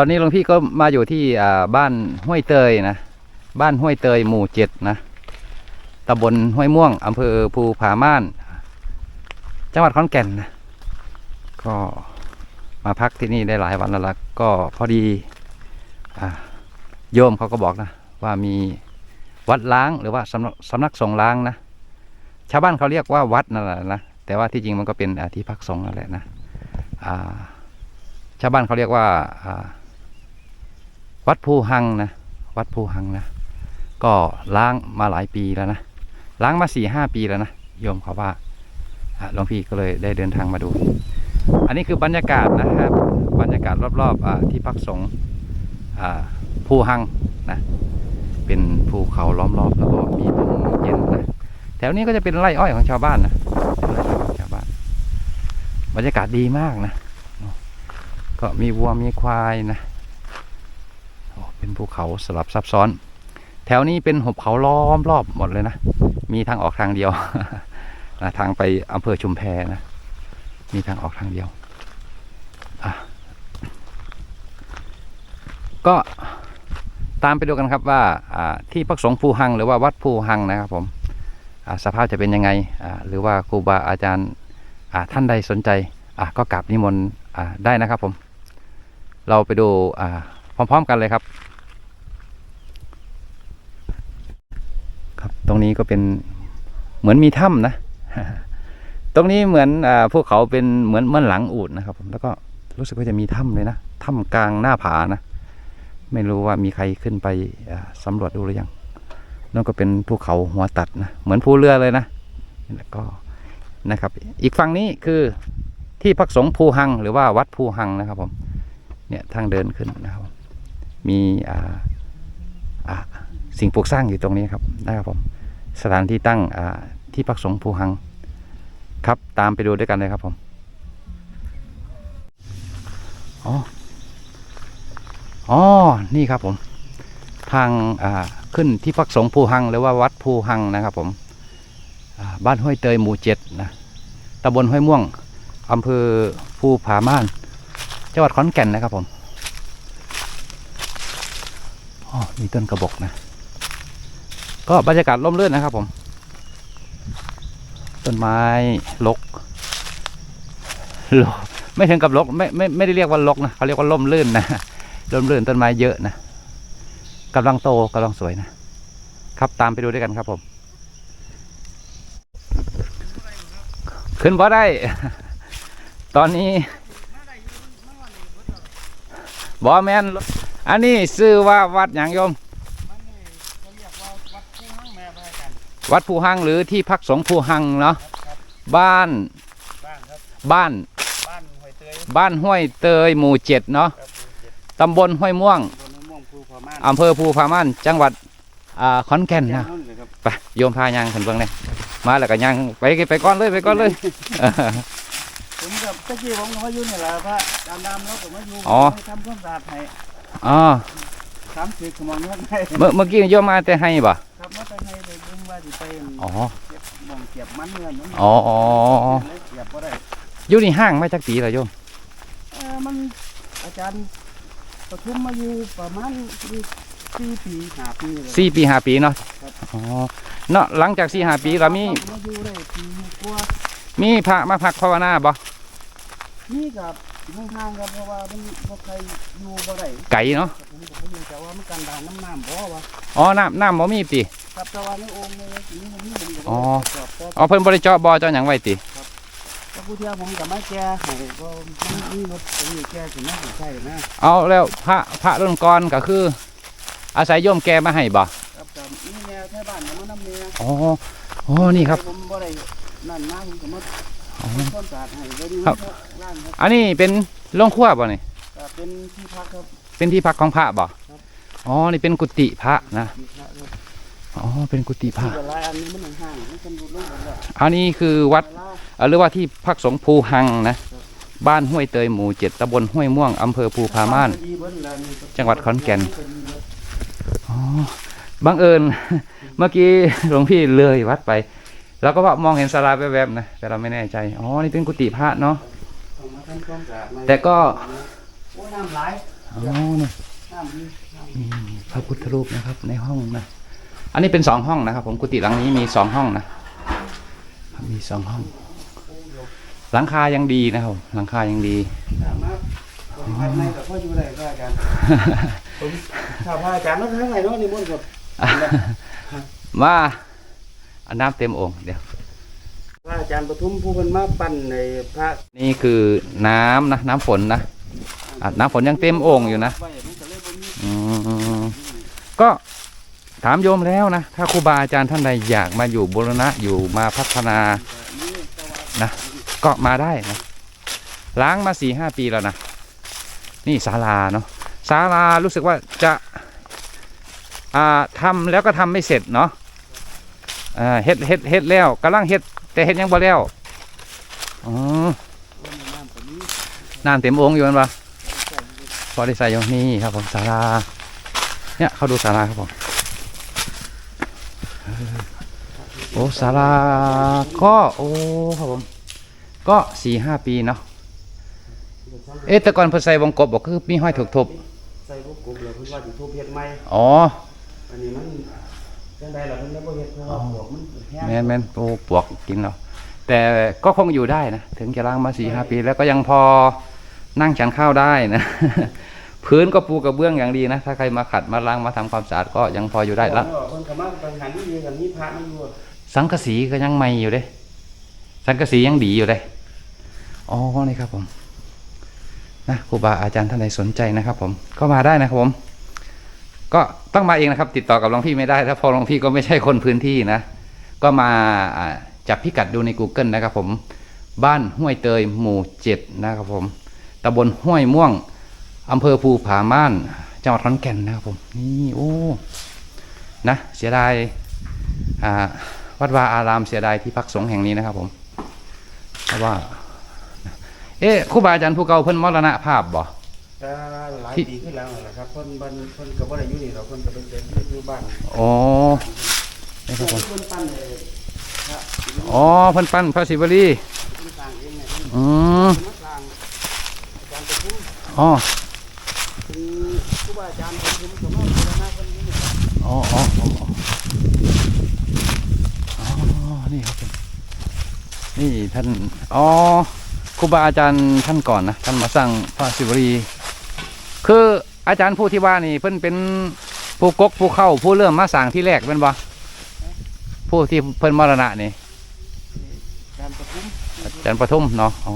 ตอนนี้หลวงพี่ก็มาอยู่ที่บ้านห้วยเตยนะ บ้านห้วยเตยหมู่เจ็ดนะตำบลห้วยม่วงอำเภอภูผาม่าน จังหวัดขอนแก่นนะก็มาพักที่นี่ได้หลายวันแล้วล่ะก็พอดีอโยมเขาก็บอกนะ ว่ามีวัดล้างหรือว่าสำนักสำนักสงฆ์ล้างนะ ชาวบ้านเขาเรียกว่าวัดนั่นแหละนะแต่ว่าที่จริงมันก็เป็นที่พักสงฆ์นั่นแหละนะชาวบ้านเขาเรียกว่าอ่า วัดภูหังนะ วัดภูหังนะ ก็ล้างมาหลายปีแล้วนะ ล้างมาสี่ห้าปีแล้วนะ โยมเขาว่าอะหลวงพี่ก็เลยได้เดินทางมาดู อันนี้คือบรรยากาศนะครับ บรรยากาศรอบๆที่พักสงฆ์ภูหังนะ เป็นภูเขาล้อมรอบแล้วก็มีลมเย็นนะ แถวนี้ก็จะเป็นไร่อ้อยของชาวบ้านนะชาวบ้าน บรรยากาศดีมากนะ ก็มีวัวมีควายนะ ภูเขาสลับซับซ้อน แถวนี้เป็นหุบเขาล้อมรอบหมดเลยนะ มีทางออกทางเดียวนะทางไปอำเภอชุมแพนะ มีทางออกทางเดียว ก็ตามไปดูกันครับว่าที่พักสงฆ์ภูหังหรือว่าวัดภูหังนะครับผมสภาพจะเป็นยังไง หรือว่าครูบาอาจารย์ท่านใดสนใจก็กราบนิมนต์ได้นะครับผม เราไปดูพร้อมๆกันเลยครับ ครับ ตรงนี้ก็เป็นเหมือนมีถ้ำนะ ตรงนี้เหมือนอพวกเขาเป็นเหมือนเหมือนหลังอูดนะครับผมแล้วก็รู้สึกว่าจะมีถ้ำเลยนะถ้ำกลางหน้าผานะไม่รู้ว่ามีใครขึ้นไปสำรวจดูหรือยังนั่นก็เป็นภูเขาหัวตัดนะเหมือนภูเรือเลยนะแล้วก็นะครับ อีกฝั่งนี้คือที่พักสงภูหัง หรือว่าวัดภูหังนะครับผมเนี่ยทางเดินขึ้นนะครับมมีอ่าอ่า สิ่งปลูกสร้างอยู่ตรงนี้ครับนะครับผมสถานที่ตั้งที่พักสงฆ์ภูหัง ครับตามไปดูด้วยกันเลยครับผมอ๋ออ๋อนี่ครับผม ทางขึ้นที่พักสงฆ์ภูหัง หรือว่าวัดภูหังนะครับผมบ้านห้วยเตยหมู่เจ็ดนะตำบลห้วยม่วงอำเภอภูผาม่าน จังหวัดขอนแก่นนะครับผม อ๋อ มีต้นกระบอกนะ ก็บรรยากาศร่มรื่นนะครับผม ต้นไม้ลกลกไม่ถึงกับลกไม่ไม่ไม่ได้เรียกว่าลกนะเขาเรียกว่าล่มลื่นนะล่มลื่นต้นไม้เยอะนะกำลังโตกำลังสวยนะครับตามไปดูด้วยกันครับผม ขึ้นบ่ได้ ตอนนี้บอแมนอันนี้ชื่อว่าวัดอย่างโยม มันนี่เขาเรียกว่าวัดที่ห้างแม่พระกัน วัดภูหังหรือที่พักสงฆ์ภูหังเนาะครับบ้านบ้านครับบ้านบ้านหอยเตยบ้านห้วยเตยหมู่เจ็ดเนาะครับหมู่เจ็ดตำบลห้วยม่วงบนม่วงภูพม่านอำเภอภูพาม่านจังหวัดอ่าขอนแก่นแก่นะนนู่นเลยครับไปโยมพายางขึ้นเบื้องเลยมาแล้วก็ยางไปไปก่อนเลยไปก่อนเลยผมกับตะกี้ผมก็มาอยู่นี่แหละพระดำดำแล้วก็มาอยู่อ๋อให้ทำความสะอาดให้อ๋อ สามสิบขมอนเงินให้เมื่อเมื่อกี้โยมมาแต่ให้บ่ครับมาไปให้เลยบุ้งว่าสิไปอ๋อเก็บบ่องเก็บมันเงินมันอ๋ออ๋ออ๋อเลยเก็บบ่ได้อยู่นี่ห้างไม่จักปีแล้วโยมเออมันอาจารย์ประชุมมาอยู่ประมาณสี่ปีห้าปีเลยสี่ปีห้าปีเนาะอ๋อเนาะหลังจากสี่ห้าปีเรามีมาอยู่ได้ปีกว่ามีพระมาพักภาวนาบ่นี่กับ ห่างๆครับเพราะว่ามันบ่ใครอยู่บ่ได้ไก่เนาะผมก็บ่รู้แต่ว่ามันกันดานน้ำน้ำบ่วะอ๋อน้ำน้ำบ่มีติ ครับแต่ว่าในโอ่งในนี้มันมีผมก็อ๋อบ่ได้ตรวจสอบอ๋อเพิ่นบริเจาะบ่อเจาะหยังไว้ติแต่ผู้เที่ยวผมก็มาแก้ให้ก็มันมีรถผมอยู่แก้สินะสิใช่นะเอาแล้วพระพระรุ่นก่อนก็คือ อาศัยโยมแกมาให้บ่ครับแต่นี่แนวแค่บ้านก็มานำแนวอ๋ออ๋อนี่ครับ ผมบ่ได้นั่นมาผมก็มาอ๋อทำ ความสะอาดให้บ่ดีครับ ร้านครับอันนี้เป็นโรงครัวบ่นี่ก็เป็นที่พักครับ เป็นที่พักของพระบ่ครับ อ๋อนี่เป็นกุฏิพระนะที่พักครับอ๋อเป็นกุฏิพระที่หลายอันนี้มันห่างๆมันสำรวจลงหมดแล้วอันนี้คือวัดไปลาวเอ่อหรือว่าที่พักสงฆ์ภูหังนะ บ้านห้วยเตยหมู่เจ็ดตำบลห้วยม่วง อำเภอภูพาม่านดีเบิดแล้วนี่จังหวัดขอนแก่นอ๋อบังเอิญ เมื่อกี้หลวงพี่เลยวัดไป แล้วก็ว่ามองเห็นศาลาแวบๆนะแต่เราไม่แน่ใจอ๋อนี่เป็นกุฏิพระเนาะเอามาทำความสะอาดใหม่แต่ก็โอ้ยน้ำไหลายออ๋อเนี่ยน้ำดีน้ำมีพระพุทธรูปนะครับ ในห้องนะอันนี้เป็นสองห้องนะครับ ผมกุฏิหลังนี้มีสองห้องนะมีสองห้อง หลังคายังดีนะครับหลังคายังดีสามารถผมภายในกับพ่ออยู่ได้ก็อาจารย์ผมถ้าพระอาจารย์มาข้างในเนาะนิมนต์ครับมาเอาน้ำเต็มโองค์เดี๋ยวพระอาจารย์ปทุมผู้เพิ่นมาปั้นในพระนี่คือน้ำนะน้ำฝนนะอะน้ำฝนยังเต็มโอ่งอยู่นะไว้มันก็เลยบ่มีอืมก็ถามโยมแล้วนะ ถ้าครูบาอาจารย์ท่านใดอยากมาอยู่บูรณะอยู่มาพัฒนานะก็มาได้นะล้างมาสี่ห้าปีแล้วนะนี่ศาลาเนาะศาลารู้สึกว่าจะอ่าทำแล้วก็ทำไม่เสร็จเนาะอ่า เฮ็ดเฮ็ดเฮ็ดแล้วกำลังเฮ็ดแต่เฮ็ดยังบ่แล้วอ๋อน้ำก็มีน้ำเต็มโอ่งอยู่แมันปะพอได้ใส่อยู่นี่ครับผมศาลาเนี่ยเขาดูศาลาครับผมเออโอ้ศาลาก็โอ้ครับผมก็สี่ห้าปีเนาะเอ๊ะแต่ก่อนเพิ่นใส่วงกบบอกคือมีห้อยถูกทุบใส่พวกกบแล้วเพิ่นว่าสิทุบเฮ็ดใหม่อ๋ออันนี้มันจั งไดล่ะเพิ่นเลยบ่เฮ็ดเพราะว่าพวกมันแห้งแม่นแม่นโอ้ปวกกินเนาะแต่ก็คงอยู่ได้นะถึงจะล้างมาสี่ห้าปี แล้วก็ยังพอนั่งฉันข้าวได้นะ พื้นก็ปูกระเบื้องอย่างดีนะ ถ้าใครมาขัดมาล้างมาทำความสะอาดก็ยังพออยู่ได้ละเพิ่นก็มากังหันนี่กันนี่พระมันอยู่สังกะสีก็ยังใหม่อยู่เด้ สังกะสียังดีอยู่เลยอ๋อนี่ครับผมนะครูบาอาจารย์ท่านใดสนใจนะครับผมก็มาได้นะครับผม ก็ต้องมาเองนะครับ ติดต่อกับหลวงพี่ไม่ได้ถ้าพอหลวงพี่ก็ไม่ใช่คนพื้นที่นะ ก็มาจับพิกัดดูใน Google นะครับผม บ้านห้วยเตยหมู่เจ็ดนะครับผมตำบลห้วยม่วงอำเภอภูผาม่านจังหวัดขอนแก่นนะครับผมนี่โอ้นะเสียดายวัดวาอารามเสียดายที่พักสงฆ์แห่งนี้นะครับผมเพราะว่า เอ๊ะครูบาอาจารย์ผู้เก่าเพิ่นมรณภาพบ่ ก็หลายที่ปีขึ้นแล้วนั่นแหละครับเพิ่นบ้านเพิ่นก็บ่ได้อยู่นี่หรอกเพิ่นก็เป็นเด็กอยู่บ้านอ๋อนี่ครับผมเพิ่นปั้นเลยพระอ๋อเพิ่นปั้นพระศิวลีเพิ่นสร้างเองเนี่ยเพิ่นอืมมาสร้างอาจารย์ปทุมอ๋อคือครูบาอาจารย์ปทุมก็มาบูรณะเพิ่นอยู่นี่อ๋ออ๋ออ๋ออ๋อนี่ครับผมนี่ท่านอ๋อครูบาอาจารย์ท่านก่อนนะ ท่านมาสร้างพระศิวลี คืออาจารย์ผู้ที่ว่านี่เพิ่นเป็นผู้กกผู้เข้าผู้เริ่มมาสร้างที่แรกเป็นบ่ผู้ที่เพิ่นมรณะนี่อาจารย์ปทุมอาจารย์ปทุมเนาะอ๋อ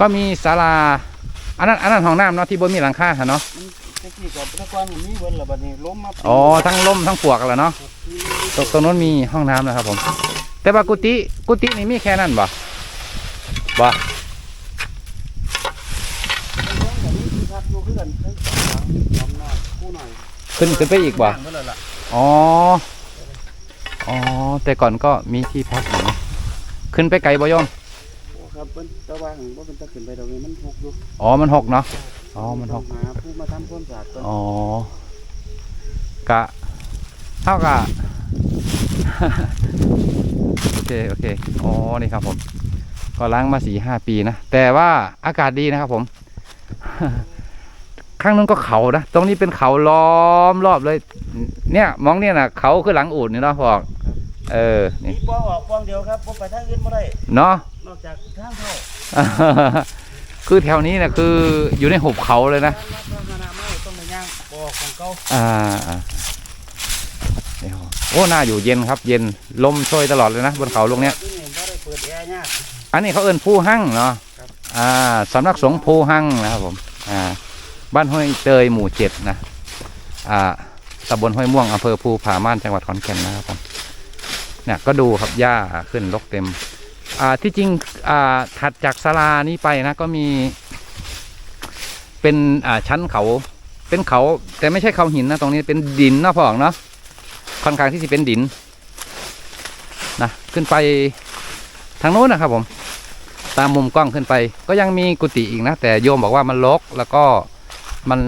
ก็มีศาลาอันนั้นอันนั้นห้องน้ำเนาะที่บนมีหลังคาหั่นเนาะมันตะกี้ก็แตะกอนมันมีเบิ่นแล้วบัดนี้ล้มมาอ๋อทั้งล่มทั้งปวกแล้วเนาะตรงตรงนู้นมีห้องน้ำนะครับผม แต่ว่ากุฏิกุฏินี่มีแค่นั้นบ่บ่แบบนี้ที่พักอยู่คือกันเพิ่นสองหลังน้อยคู่หน่อย ขึ้นขึ้นไปอีกบ่เพิ่นแล้วะอ๋อ อ๋อ แต่ก่อนก็มีที่พักอยู่นะขึ้นไปไกลบ่ยมโอ้ครับเพิ่นต่ว่าหังบ่เป็นตะขึ้นไปดอกนี้มันหกอยู่อ๋อ มันหกเนาะ อ๋อ มันหกหาผู้มาทำความสะอาดก่อนอ๋อ กะเท่ากับโอเค โอเค อ๋อ นี่ครับผม ก็ล้างมาสี่ห้าปีนะ แต่ว่าอากาศดีนะครับผม ข้างนู้นก็เขานะตรงนี้เป็นเขาล้อมรอบเลย เนี่ยมองเนี่ยนะเขาคือหลังอูดนี่เนาะพอกเออนี่มีปองออกปองเดียวครับบ่ไปทางอื่นบ่ได้เนาะนอกจากทางเข้าคือแถวนี้นะคืออยู่ในหุบเขาเลยนะทางลัดทางคณะไม้ต้องไปย่างปอกของเก่าอ่าอ่าเดี๋ยวโอ้น่าอยู่เย็นครับ เย็นลมโชยตลอดเลยนะบนเขาลูกเนี้ยที่นี่บ่ได้เปิดแอร์ยากอันนี้เขาเอิ้นผู้หั่งเนาะครับอ่าสำนักสงฆ์ผู้หั่งนะครับผม อ่า บ้านห้วยเตยหมู่เจ็ดนะอ่าตำบลห้วยม่วงอำเภอภูผาม่านจังหวัดขอนแก่นนะครับผมเนี่ยก็ดูครับหญ้าขึ้นรกเต็ม อ่าที่จริงอ่าถัดจากศาลานี้ไปนะก็มี เป็นอ่าชั้นเขาเป็นเขา แต่ไม่ใช่เขาหินนะตรงนี้เป็นดินนะพ่ออ๋องเนาะค่อนข้างที่จะเป็นดินนะขึ้นไปทางโน้นนะครับผม ตามมุมกล้องขึ้นไป ก็ยังมีกุฏิอีกนะ แต่โยมบอกว่ามันรกแล้วก็ มัน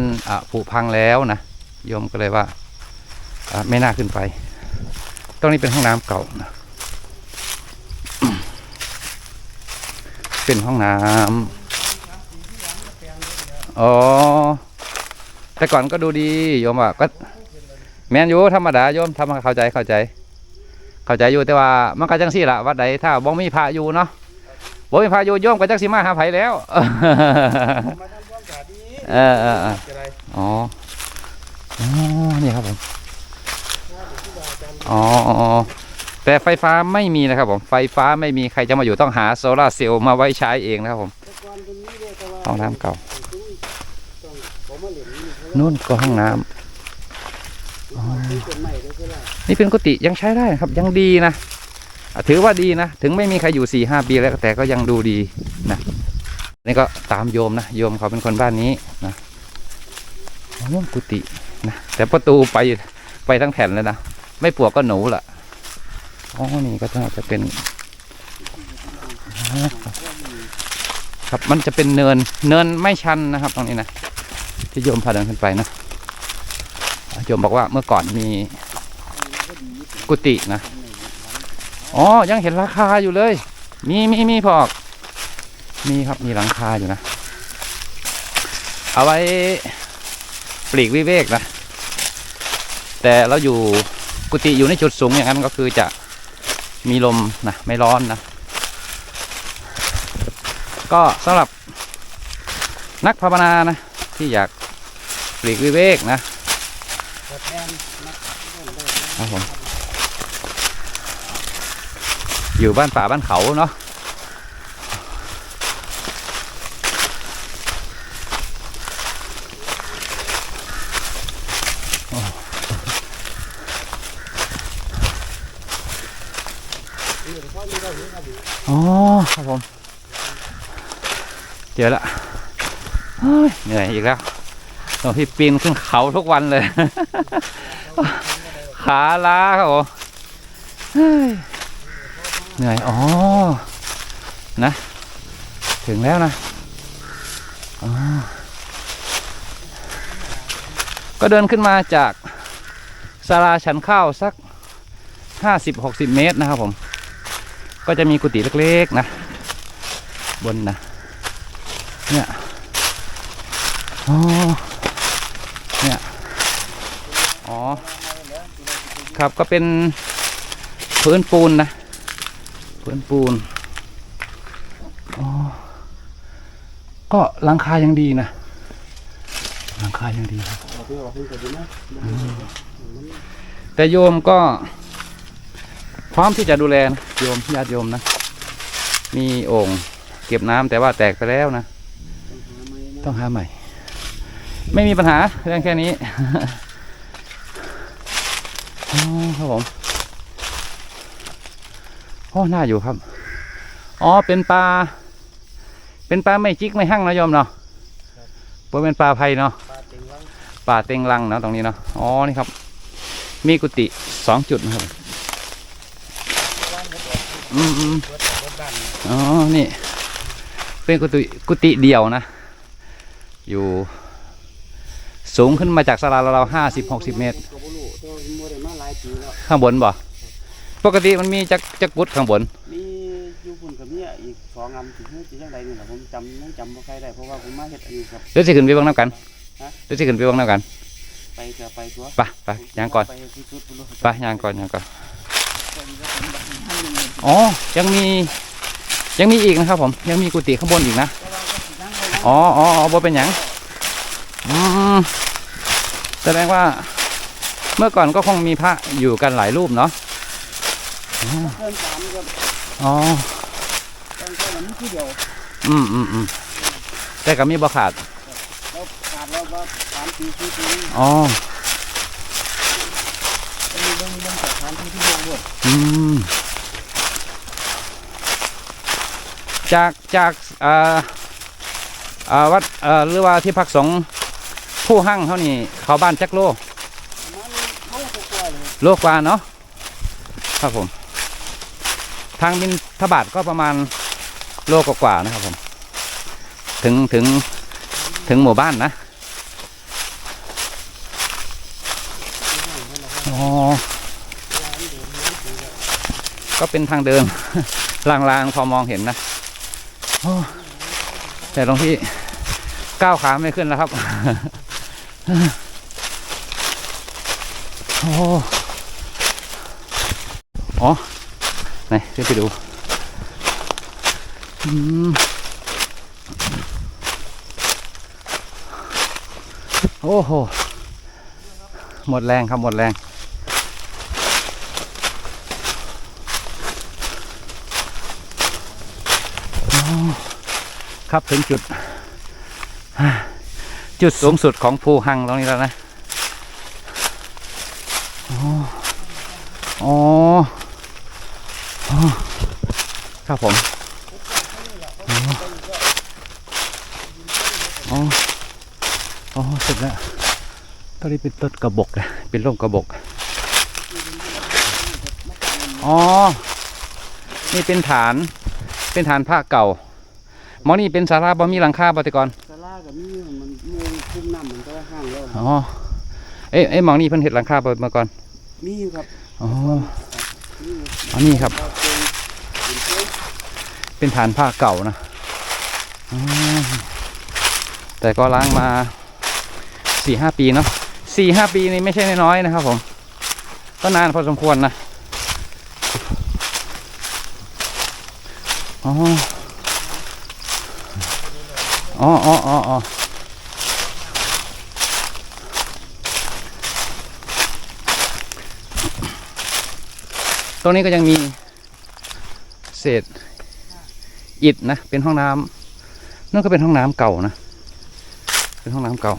ผุพังแล้วนะโยมก็เลยว่าไม่น่าขึ้นไปตรงนี้เป็นห้องน้ำเก่านะเป็นห้องน้อ๋อ แต่ก่อนก็ดูดีโยมว่าก็ แมนอยู่ธรรมดาโยมทำเข้าใจเข้าใจ เข้าใจอยู่แต่ว่ามันก็จังสี่ละวัดใดถ้าบ่มีพระอยู่เนาะบ่มีพระอยู่โยมก็จักสิมาหาไผแล้ว เออเออเอออ๋ออ๋อนี่ครับผมอ๋อแต่ไฟฟ้าไม่มีนะครับผมไฟฟ้าไม่มีใครจะมาอยู่ต้องหาโซลาเซลล์มาไว้ใช้เองนะครับผมห้องน้ำเก่านู่นก็ห้องน้ำนี่เป็นกุฏิยังใช้ได้ครับยังดีนะถือว่าดีนะ ถึงไม่มีใครอยู่สี่ห้าปีแล้วแต่ก็ยังดูดีนะ นี่ก็ตามโยมนะโยมเขาเป็นคนบ้านนี้นะโอ้กุฏินะแต่ประตูไปไปทั้งแผ่นเลยนะไม่ปวกก็หนูละอ๋อนี่ก็น่าจะเป็นครับมันจะเป็นเนินเนินไม่ชันนะครับ ตรงนี้นะที่โยมพาเดินขึ้นไปนะโยมบอกว่าเมื่อก่อนมีกุฏินะอ๋อยังเห็นราคาอยู่เลย มีมีมีพอก มีครับมีหลังคาอยู่นะ เอาไว้ปลีกวิเวกนะ แต่เราอยู่กุฏิอยู่ในจุดสูงอย่างนั้นก็คือจะมีลมนะไม่ร้อนนะ ก็สำหรับนักภาวนานะ ที่อยากปลีกวิเวกนะครับผมอยู่บ้านป่าบ้านเขาเนาะโอ้อ๋อครับผม เจอละเฮ้ยเหนื่อยอีกแล้วตรงที่ปีนขึ้นเขาทุกวันเลย ขาล้าครับผมเหนื่อย อ๋อ นะ ถึงแล้วนะ ก็เดินขึ้นมาจากศาลาฉันข้าวสักห้าสิบหกสิบเมตรนะครับผม ก็จะมีกุฏิเล็กๆนะ บนนะ เนี่ย อ๋อ เนี่ย อ๋อ ครับก็เป็นพื้นปูนนะ พื้นปูน อ๋อ ก็หลังคายังดีนะหลังคายังดีครับแต่โยมก็พร้อมที่จะดูแลนะโยมญาติโยมนะ มีโอ่งเก็บน้ำแต่ว่าแตกไปแล้วนะ ต้องหาใหม่ ไม่มีปัญหาเรื่องแค่นี้ครับผมโอ้น่าอยู่ครับ อ๋อ เป็นปลา เป็นปลาไม่จิกไม่หั่งนะโยมเนาะเพเป็นปลาไผ่เนาะ ปลาเต็งว่างป่าเต็งรังเนาะตรงนี้เนาะ อ๋อ นี่ครับ มีกุฏิสองจุดนะครับ อืมอืมอ๋อ นี่ เป็นกุฏิกุฏิเดียวนะ อยู่ สูงขึ้นมาจากศาลาเราห้าสิบหกสิบเมตรก็บ่รู้แต่ว่ามันบ่ได้มาหลายปีแล้วข้างบนบ่ปกติมันมีจักจักบุดข้างบน มีอยู่พุ่นกับเนี่ยอีกสองอำถึงที่จังไดนี่แหละผมจำยังจำบ่ค่อยได้เพราะว่าผมมาเฮ็ดอันนี้ครับเดี๋ยวสิขึ้นไปเบ้างน้ำกันฮะเดี๋ยวสิขึ้นไปเบ้างน้ำกัน ไปก็ไปตัวไปไปย่างก่อนไปที่สุดพุ่นโลดไปย่างก่อนย่างก่อนอ๋อยังมียังมีอีกนะครับผมยังมีกุฏิข้างบนอีกนะอ๋ออ๋ออ๋อบ่เป็นหยังอืม แสดงว่าเมื่อก่อนก็คงมีพระอยู่กันหลายรูปเนาะเพิ่นสามครับอ๋อตั้งแต่วันนี้ที่เดียวอืมอืมอืมแต่ก็มีบ่ขาดแล้วขาดแล้วว่าสามปีสี่ปีอ๋อเบิ่งเบิ่งเบิ่งจากสามปีที่เดียวหมดอืมจากจากอ่าอ่าวัดอ่อหรือว่าที่พักสงฆ์ ผู้หั่งเท่านี้เขาบ้านแจักโลโลกว่าเนาะครับผม ทางบินทบาทก็ประมาณโลกกว่าๆนะครับผม ถึงถึงถึงหมู่บ้านนะอ๋อก็เป็นทางเดินลางๆ พอมองเห็นนะแต่ตรงที่ก้าวขาไม่ขึ้นแล้วครับ โอ้อ๋อไหนขึ้นไปดูอืมโอ้โห หมดแรงครับ หมดแรง ครับถึงจุด จุดสูงสุดของภูหังตรงนี้แล้วนะอ๋ออ๋ออ๋อครับผมอ๋ออ๋อเสร็จแล้วตอนนี้เป็นต้นกระบอกนะเป็นร่มกระบอกอ๋อ นี่เป็นฐาน เป็นฐานผ้าเก่ามอนี่เป็นศาลาบ่มีหลังคาปฏิกรสลากับมีมันเมือง คุ้มน้ำมันก็ห้างแล้วอ๋อเอ้ยเอ้ยหมองนี่เพิ่นเห็ดหลังคาเปิดมาก่อนมีอยู่ครับอ๋อมีอยู่อันนี้ครับเราเป็นเป็นเพื่อนเป็นฐานผ้าเก่านะอ๋อแต่ก็ล้างมาสี่ห้าปีเนาะสี่ห้าปีนี่ไม่ใช่น้อยๆนะครับ ผม ก็นานพอสมควรนะอ๋ออ๋ออ๋ออ๋อ ตรงนี้ก็ยังมีเศษอิฐนะ เป็นห้องน้ำนั่นก็เป็นห้องน้ำเก่านะ เป็นห้องน้ำเก่า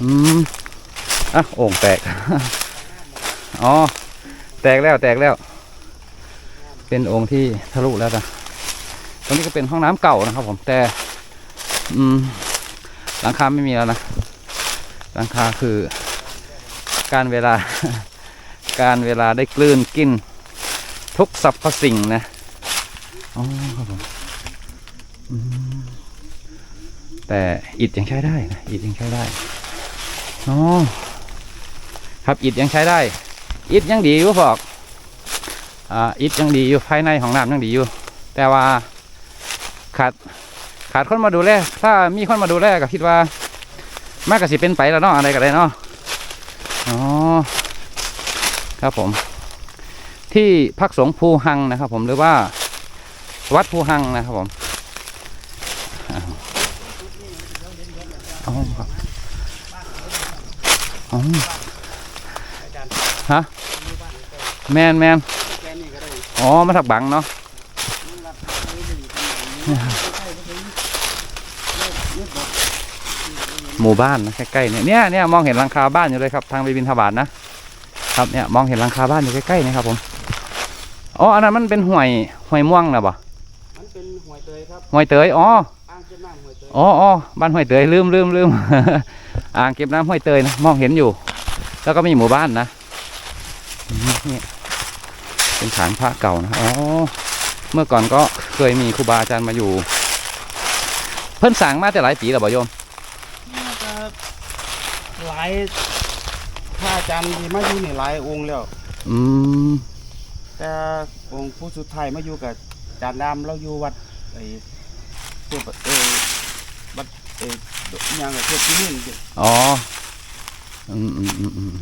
อืมอะโอ่งแตก อ๋อ แตกแล้วแตกแล้ว เป็นโอ่งที่ทะลุแล้วนะตรงนี้ก็เป็นห้องน้ำเก่านะครับ ผมแต่ อืม หลังคาไม่มีแล้วนะ หลังคาคือการเวลา การเวลาได้กลืนกิน ทุกสรรพสิ่งนะอ๋อครับผมอืมแต่อิฐยังใช้ได้นะอิฐยังใช้ได้อ๋อครับอิฐยังใช้ได้ อิฐยังดีอยู่พอกอ่าอิฐยังดีอยู่ภายในของน้ำยังดีอยู่ แต่ว่าขาดขาดคนมาดูแลถ้ามีคนมาดูแลก็คิดว่ามากกสิเป็นไปแล้วเนาะอะไรก็ได้เนาะอ๋อ ครับผม ที่พักสงภูหังนะครับ ผมหรือว่า วัดภูหังนะครับผมอ๋อครับอ๋อฮะแมนแมนอ๋อมาถักบังเนาะหมู่บ้านนะใกล้ๆเนี่ยเนี่ยเนี่ยมองเห็นหลังคาบ้านอยู่เลยครับ ทางไปบินทบาทนะ ครับเนี่ยมองเห็นหลังคาบ้านอยู่ใกล้ๆนี่ครับผมอ๋ออันนั้นมันเป็นห่วยห่วยม่วงนะบ่มันเป็นหวยเตยครับห่วยเตยอ๋ออ่างเก็บน้ำหวยเตยอ๋ออ๋อบ้านห้วยเตยลืมลืมลืมอ่างเก็บน้ำห้วยเตยนะมองเห็นอยู่ แล้วก็มีหมู่บ้านนะอืมนี่เป็นฐานพระเก่านะอ๋อเมื่อก่อนก็เคยมีครูบาอาจารย์มาอยู่ เพิ่นสั่งมาแต่หลายปีแล้วบ่โยมน่าจะหลายพระอา จารย์ที่มาอยู่นี่หลายองค์แล้ว อืมแต่องค์ผู้สุดท้ายมาอยู่กับอาจารย์ดำเราอยู่วัดไอ้ตัวเออวัดเอออหยังกับเทพที่นี่อ๋ออืมอืมอืมอืม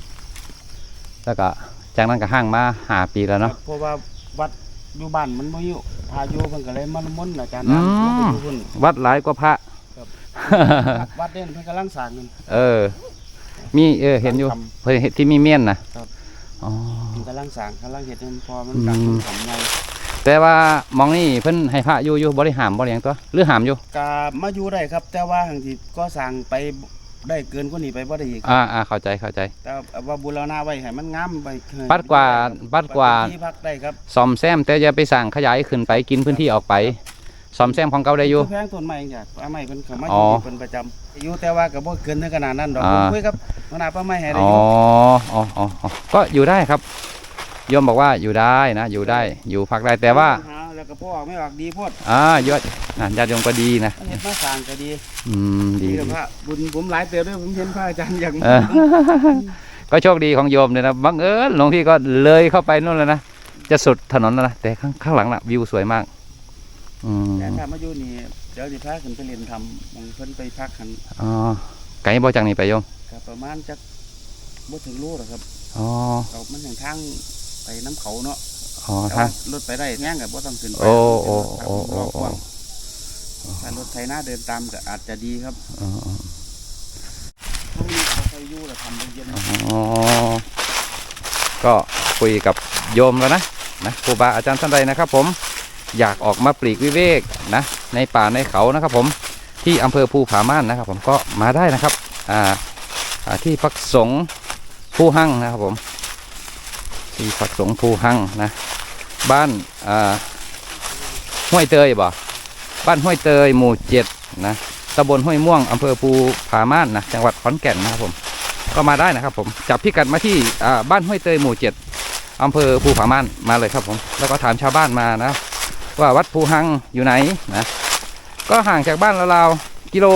แล้วก็จากนั้นก็ห่างมาหาปีแล้วเนาะเพราะว่าวัดอยู่บ้านมันบ่อยู่พาอยู่เพิ่นก็เลยมันมนต์อาจารย์อืดำมลงไปอยู่เพิ่นวัดหลายกว่าพระวัดเด่นเพิ่นกำลังสร้างกันเออ มีเออเห็นอยู่ทเพิ่นเห็นที่มีเมียนนะครับ อ๋อำเพิ่นกำลังสร้างกำลังเฮ็ดให้มันพอมันอืมกลับทำไงแต่ว่ามองนี่เพิ่นให้พระอยู่อยู่บริหามบริยังตัวหรือหามอยู่ก็มาอยู่ได้ครับ แต่ว่าทางที่ก็สร้างไปได้เกินกว่านี้ไปบ่ได้อีกอ่าอ่าเข้าใจเข้าใจ แต่ว่าบูรณะไว้ให้มันงามไปให้ปัดกว่าปัดกว่าที่พักได้ครับ ซ่อมแซมแต่อย่าไปสั่งขยายขึ้นไปกินพื้นที่ออกไป ซ่อมแซมของเก่าได้อยู่ แพงต้นไม้อย่างจากป่าไม้เพิ่นเข้ามาออ๋ยู่อนี่เป็นประจำอยู่แต่ว่าก็บ่เกินถึงขนาดนั้นดอกอ่าผมคุยกับหัวหน้าป่าไม้ให้ได้อ๋ออยู่อ๋ออ๋ออ๋อก็อยู่ได้ครับโยมบอกว่าอยู่ได้นะอยู่ได้อยู่พักได้แต่ว่าหแล้วก็พ่อออกไม่ออกดีโพดอ่ายอดนะญาติโยมก็ดีนะมันเฮ็ดมาสร้างก็ดีอืมดีดีกับพระบุญผมหลายเติบด้วยผมเห็นพระอาจารย์อย่างเออก็โชคดีของโยมเนี่ยนะบังเอิญหลวงพี่ก็เลยเข้าไปนู่นแล้วนะจะสุดถนนแล้วนะแต่ข้างข้างหลังน่ะวิวสวยมากออืม แต่ถ้ามาอยู่นี่เดี๋ยวสิพาขึ้นไปเรียนทำมองเพิ่นไปพักหันอ๋อไกลบ่จากนี้ไปโยมก็ประมาณจักบ่ถึงโลหรอกครับอ๋อเอามันอย่างทางไปน้ำเขาเนาะอ๋อเอาฮะรถไปได้แง่งกับบ่ต้องขึ้นไปโอ้โอ้โอ้โอ้รอบกว้างโอ้ถ้ารถไถนาเดินตามก็อาจจะดีครับอ๋อถ้ามีเขาไปอยู่แล้วทำเย็นอ๋อก็คุยกับโยมแล้วนะนะครูบาอาจารย์ท่านใดนะครับผม อยากออกมาปลีกวิเวกนะในป่าในเขานะครับผมที่อำเภอภูผาม่านนะครับ ผมก็มาได้นะครับอ่าที่พักสงฆ์ภูหั่งนะครับผมที่พักสงฆ์ภูหั่งนะบ้านอ่าห้วยเตยบ่บ้านห้วยเตยหมู่เจ็ดนะตำบลห้วยม่วงอำเภอภูผาม่านนะจังหวัดขอนแก่นนะครับผมก็มาได้นะครับผมจับพิกัดมาที่อ่าบ้านห้วยเตยหมู่เจ็ดอำเภอภูผาม่านมาเลยครับผม แล้วก็ถามชาวบ้านมานะ ว่าวัดภูหังอยู่ไหนนะก็ห่างจากบ้านเราๆกิโล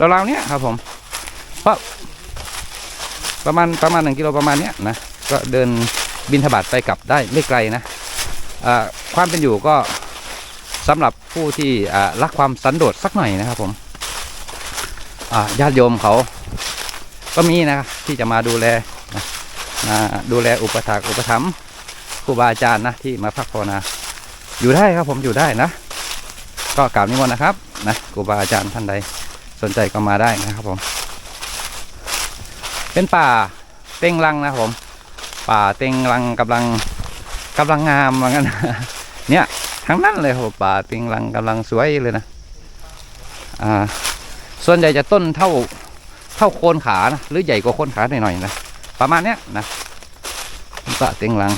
ราวๆเนี้ยครับผมเพราะประมาณประมาณหนึ่งกิโลประมาณเนี้ยนะก็เดินบินทบาทไปกลับได้ไม่ไกลนะความเป็นอยู่ก็สำหรับผู้ที่รักความสันโดษสักหน่อยนะครับผมญาติโยมเขาก็มีนะที่จะมาดูแลนะดูแลอุปถากอุปถัมภ์ครูบาอาจารย์นะที่มาพักภาวนา อยู่ได้ครับผมอยู่ได้นะ ก็กราบนิมนต์นะครับนะครูบาอาจารย์ท่านใดสนใจก็มาได้นะครับผม เป็นป่าเต็งรังนะครับผม ป่าเต็งรังกำลังกำลังงามเหมือนกันเนี่ยทั้งนั้นเลยครับป่าเต็งรังกำลังสวยเลยนะอ่าส่วนใหญ่จะต้นเท่าเท่าโคนขานะหรือใหญ่กว่าโคนขาหน่อยๆนะประมาณเนี้ยนะปะเต็งหลัง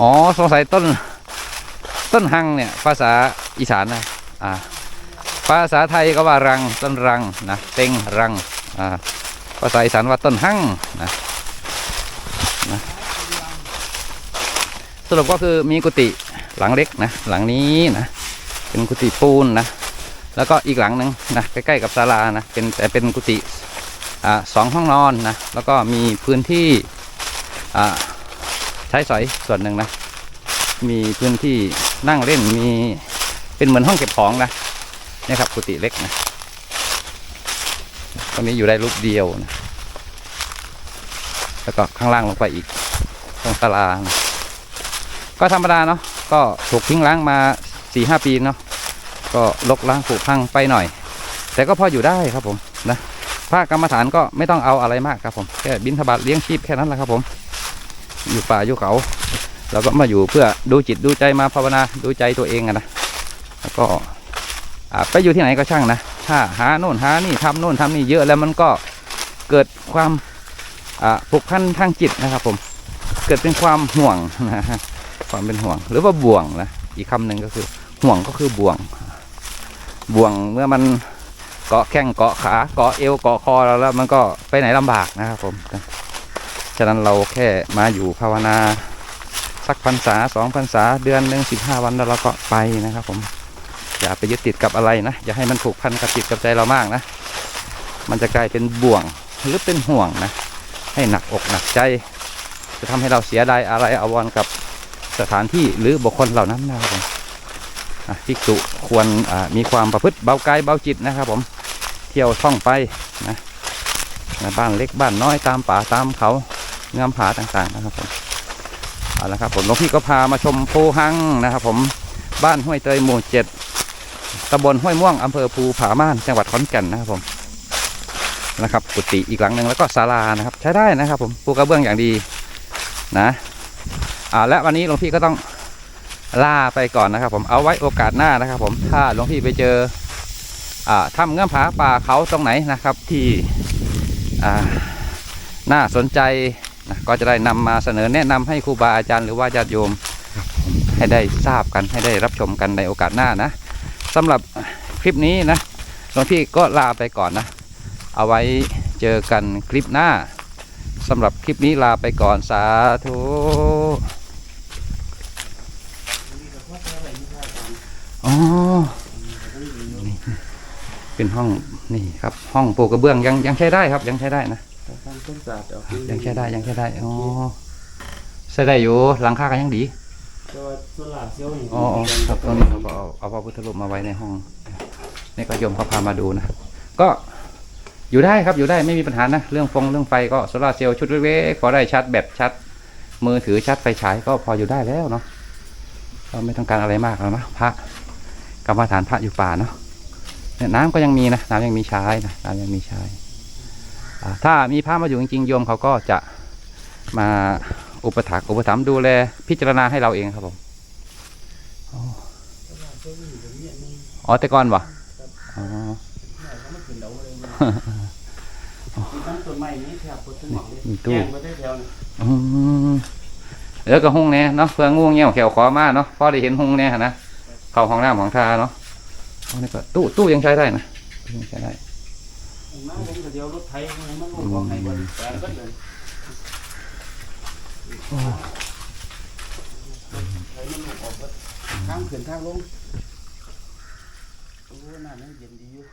อ๋อสงสัยต้นต้นหังเนี่ย ภาษาอีสานนะอ่าภาษาไทยก็ว่ารังต้นรังนะเต็งรังอ่าภาษาอีสานว่าต้นหังนะนะสรุปก็คือมีกุฏิหลังเล็กนะหลังนี้นะเป็นกุฏิปูนนะแล้วก็อีกหลังหนึ่งนะใกล้ๆกับศาลานะเป็นแต่เป็นกุฏิอ่าสองห้องนอนนะแล้วก็มีพื้นที่อ่า ช้สอยส่วนหนึ่งนะ มีพื้นที่นั่งเล่นมีเป็นเหมือนห้องเก็บของนะนี่ครับกุฏิเล็กนะตรงนี้อยู่ได้รูปเดียวนะแล้วก็ข้างล่างลงไปอีกตรงศาลานะก็ธรรมดาเนาะก็ถูกทิ้งล้างมาสี่ห้าปีเนาะก็ลกล้างผุพังไปหน่อย แต่ก็พออยู่ได้ครับผมนะพระกรรมฐานก็ไม่ต้องเอาอะไรมากครับผมแค่บินทบาทเลี้ยงชีพแค่นั้นแหละครับผม อยู่ป่าอยู่เขาเราก็มาอยู่เพื่อดูจิตดูใจมาภาวนาดูใจตัวเองนะแล้วก็ไปอยู่ที่ไหนก็ช่างนะถ้าหาโน่นหานี่ทำโน่นทำนี่เยอะแล้วมันก็เกิดความผูกพันทางจิตนะครับ ผมเกิดเป็นความห่วงนะความเป็นห่วง หรือว่าบ่วงนะอีกคำหนึ่งก็คือห่วงก็คือบ่วง บ่วงเมื่อมันเกาะแข้งเกาะขาเกาะเอวเกาะคอเราแล้วมันก็ไปไหนลำบากนะครับผม ฉะนั้นเราแค่มาอยู่ภาวนาสักพรรษาสองพรรษาเดือนหนึ่งสิบห้าวันแล้วเราก็ไปนะครับผมอย่าไปยึดติดกับอะไรนะ อย่าให้มันผูกพันกับจิตกับใจเรามากนะ มันจะกลายเป็นบ่วงหรือเป็นห่วงนะ ให้หนักอกหนักใจ จะทำให้เราเสียดายอะไรอาวรกับสถานที่หรือบุคคลเหล่านั้นนะครับผมภิกษุควรมีความประพฤติเบากายเบาจิตนะครับ ผมเที่ยวท่องไปนะบ้านเล็กบ้านน้อยตามป่าตามเขา เงื้อมผาต่างๆนะครับผมเอาละครับผมหลวงพี่ก็พามาชมภูหังนะครับ ผมบ้านห้วยเตยหมู่เจ็ดตำบลห้วยม่วงอำเภอภูผาม่านจังหวัดขอนแก่นนะครับผมนะครับกุฏิอีกหลังหนึ่งแล้วก็ศาลานะครับ ใช้ได้นะครับ ผมปูกระเบื้องอย่างดีนะอ่าและวันนี้หลวงพี่ก็ต้องลาไปก่อนนะครับ ผมเอาไว้โอกาสหน้านะครับ ผมถ้าหลวงพี่ไปเจออ่าถ้ำเงื่อมผาป่าเขาตรงไหนนะครับที่อ่าน่าสนใจ นะก็จะได้นำมาเสนอแนะนำให้ครูบาอาจารย์หรือว่าญาติโยมให้ได้ทราบกันให้ได้รับชมกันในโอกาสหน้านะสำหรับคลิปนี้นะหลวงพี่ก็ลาไปก่อนนะ เอาไว้เจอกันคลิปหน้าสำหรับคลิปนี้ลาไปก่อนสาธุอ๋อนี่เป็นห้องนี่ครับ ห้องปูกระเบื้องยังยังใช้ได้ครับยังใช้ได้นะทำ ต้นศาสตร์เอายังใช้ได้ยังใช้ได้อ๋อใช้ได้อยู่หลังคากันยังดีแต่ว่าโซลาร์เซลล์นี่อ๋ออ๋อครับตอนนี้เขาก็เอาเอาพระพุทธรูปมาไว้ในห้องนี่ก็โยมเขาพามาดูนะก็อยู่ได้ครับอยู่ได้ไม่มีปัญหานะ เรื่องฟงเรื่องไฟก็โซลาร์เซลล์ชุดเล็กๆพอได้ชัดแบบชัด มือถือชัดไฟฉายก็พออยู่ได้แล้วเนาะก็ไม่ต้องการอะไรมากแล้วนะพระกรรมฐานพระอยู่ป่าเนาะเนี่ยน้ำก็ยังมีนะน้ำยังมีใช้นะน้ำยังมีใช้อ่า ถ้ามีพระมาอยู่จริงๆโยมเขาก็จะมาอุปถักอุปถัมภ์ดูแลพิจารณาให้เราเองครับผมอ๋อแต่ก่อนบ่อ๋อแม่เขามาขึ้นเดาเลยมีทั้งต้นไม้นี้แทบบ่ถึงหม่องเลยมีตู้แจ้งบ่ได้แถวนี่อืมเดี๋ยวก็ห้องแน่เนาะเพื่อง่วงเงี้ยวแขวขอมาเนาะพอได้เห็นห้องแน่นะเข้าห้องน้ำของทาเนาะองนี้ก็ตู้ตู้ยังใช้ได้นะยังใช้ได้ มาผมก็เดี๋ยวรถไถมันมาลงของให้เบิดแปลงเบิดเลยไถมันลงออกเบิดทางขึ้นทางลงโอ้น้ำมันเย็นดีอยู่